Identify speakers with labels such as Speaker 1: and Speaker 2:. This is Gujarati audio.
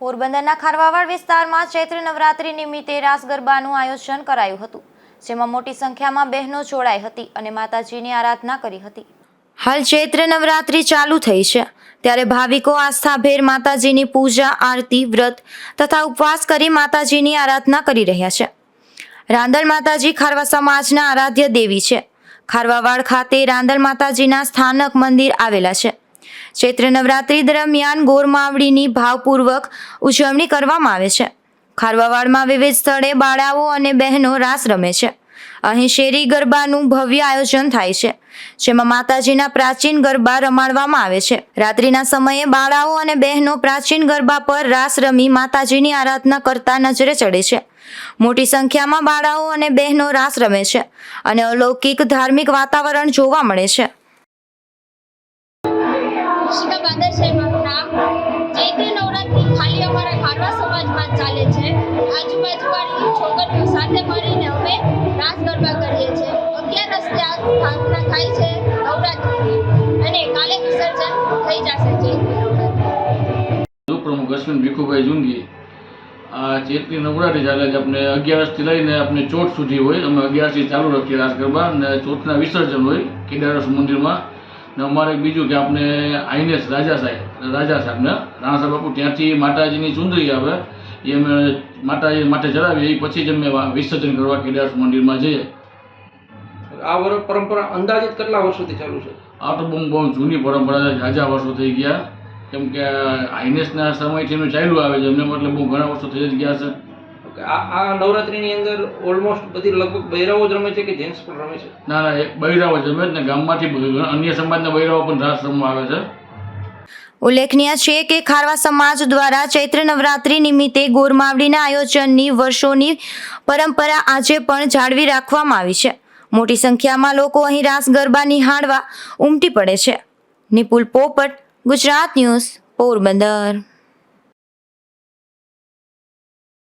Speaker 1: પોરબંદરના ખારવાવાડ વિસ્તારમાં ચૈત્ર નવરાત્રી નિમિત્તે રાસ ગરબાનું આયોજન કરાયું હતું, જેમાં મોટી સંખ્યામાં બહેનો જોડાઈ હતી અને માતાજીની આરાધના કરી હતી. હાલ ચૈત્ર નવરાત્રી ચાલુ થઈ છે, ત્યારે ભાવિકો આસ્થાભેર માતાજીની પૂજા, આરતી, વ્રત તથા ઉપવાસ કરી માતાજીની આરાધના કરી રહ્યા છે. રાંદલ માતાજી ખારવા સમાજના આરાધ્ય દેવી છે. ખારવાવાડ ખાતે રાંદલ માતાજીના સ્થાનક મંદિર આવેલા છે. ચૈત્ર નવરાત્રી દરમિયાન ગોરમાવડીની ભાવપૂર્વક ઉજવણી કરવામાં આવે છે. ખારવાવાડમાં વિવિધ સ્થળે બાળાઓ અને બહેનો રાસ રમે છે. અહીં શેરી ગરબાનું ભવ્ય આયોજન થાય છે, જેમાં માતાજીના પ્રાચીન ગરબા રમાડવામાં આવે છે. રાત્રિના સમયે બાળાઓ અને બહેનો પ્રાચીન ગરબા પર રાસ રમી માતાજીની આરાધના કરતા નજરે ચડે છે. મોટી સંખ્યામાં બાળાઓ અને બહેનો રાસ રમે છે અને અલૌકિક ધાર્મિક વાતાવરણ જોવા મળે છે.
Speaker 2: ઈશિકા બાંદર છે, મારું નામ. ચૈત્રી નવરાત્રિ. ખાલી અમારા ખારવા સમાજમાં ચાલે છે. આજુબાજુવાળી છોકરીઓ સાથે મળીને અમે રાસ ગરબા કરીએ છીએ. અગિયારસથી આ સ્થાપના થાય છે નવરાત્રિની. અને કાલે વિસર્જન થઈ જશે ચૈત્રી નવરાત્રિ.
Speaker 3: પ્રમુખ અશ્વિન ભીખુભાઈ જુંગી. આ ચેતની નવરાત્રી ચાલે છે. આપણે અગિયારસથી લઈને આપણે ચોથ સુધી હોય. અમે અગિયારસથી ચાલુ રાખીએ રાસ ગરબા. અને ચોથના વિસર્જન હોય કેદારસ મંદિરમાં. ને અમારે બીજું કે આપણે આઈનેસ રાજા સાહેબ રાજા સાહેબને રાણા સાહેબ બાપુ ત્યાંથી માતાજીની ચુંદરી આવે એ અમે માતાજી માટે ચડાવીએ એ પછી જ અમે વિસર્જન કરવા કેદારસ મંદિરમાં જઈએ.
Speaker 4: આ વર્ષ પરંપરા અંદાજિત કેટલા વર્ષોથી ચાલુ છે?
Speaker 3: આ તો બહુ બહુ જૂની પરંપરા છે રાજા વર્ષો થઈ ગયા. કેમ કે આઈનેસના સમયથી એનું ચાલ્યું આવે છે એમને મતલબ બહુ ઘણા વર્ષો થઈ જ ગયા છે.
Speaker 4: આ આ નવરાત્રિની અંદર ઓલમોસ્ટ બધી લગભગ બૈરાઓ જ રમે છે કે જેન્ટ્સ પણ રમે છે?
Speaker 3: ના ના બૈરાઓ જ રમે ને ગામમાંથી અન્ય સમાજના બૈરાઓ પણ રાસ રમવા આવે છે.
Speaker 1: ઉલ્લેખનીય છે કે ખારવા સમાજ દ્વારા ચૈત્ર નવરાત્રી નિમિત્તે ગોરમાવડીના આયોજનની વર્ષોની પરંપરા આજે પણ જાળવી રાખવામાં આવી છે. મોટી સંખ્યામાં લોકો અહીં રાસ ગરબા નિહાળવા ઉમટી પડે છે. નિપુલ પોપટ ગુજરાત ન્યૂઝ પોરબંદર.